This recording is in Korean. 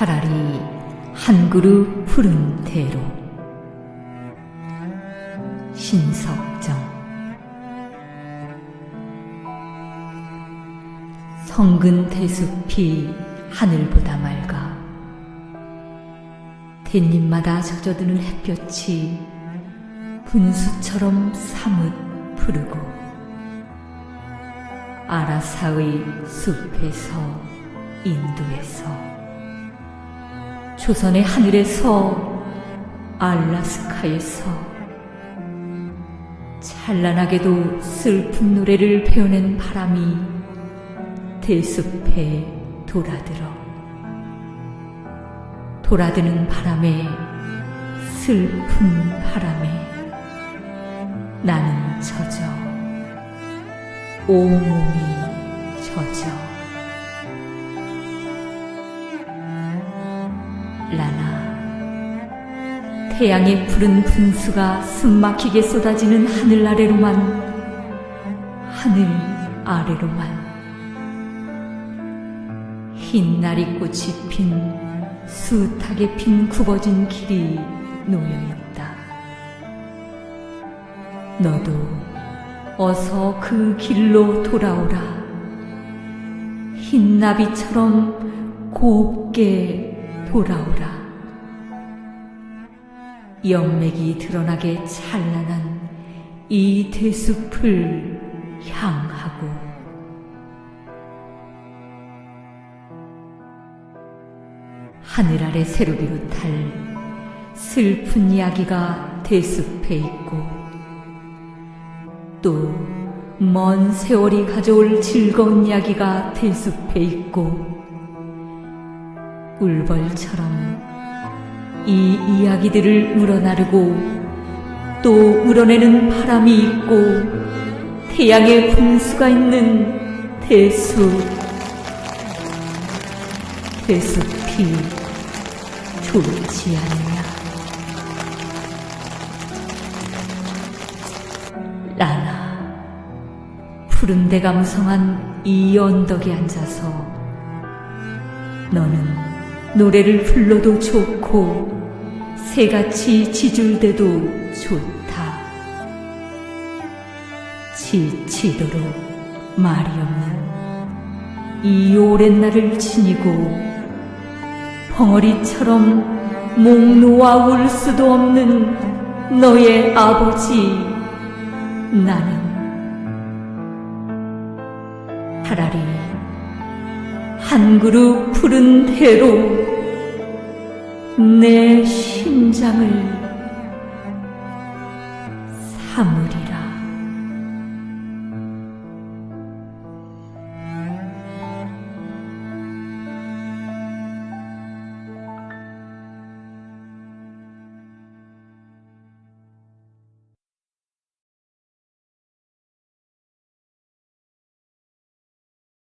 차라리 한 그룹 푸른 대로. 신석정. 성근 대숲이 하늘보다 맑아. 댄잎마다 젖어드는 햇볕이 분수처럼 사뭇 푸르고 아라사의 숲에서 인도에서 조선의 하늘에서 알라스카에서 찬란하게도 슬픈 노래를 베어낸 바람이 대숲에 돌아들어 돌아드는 바람에 슬픈 바람에 나는 젖어 온몸이 젖어 라나 태양의 푸른 분수가 숨막히게 쏟아지는 하늘 아래로만 하늘 아래로만 흰 나리 꽃이 핀 숱하게 핀 굽어진 길이 놓여있다. 너도 어서 그 길로 돌아오라. 흰 나비처럼 곱게 돌아오라. 영맥이 드러나게 찬란한 이 대숲을 향하고 하늘 아래 새로 비롯할 슬픈 이야기가 대숲에 있고 또 먼 세월이 가져올 즐거운 이야기가 대숲에 있고 꿀벌처럼 이 이야기들을 우러나르고 또 우러내는 바람이 있고 태양의 분수가 있는 대숲 대숲이 좋지 않냐. 라나 푸른데 감성한 이 언덕에 앉아서 너는 노래를 불러도 좋고 새같이 지줄대도 좋다. 지치도록 말이 없는 이 오랜 날을 지니고 벙어리처럼 목 놓아 울 수도 없는 너의 아버지 나는 차라리 한 그룹 푸른 대로 내 심장을 사물이라.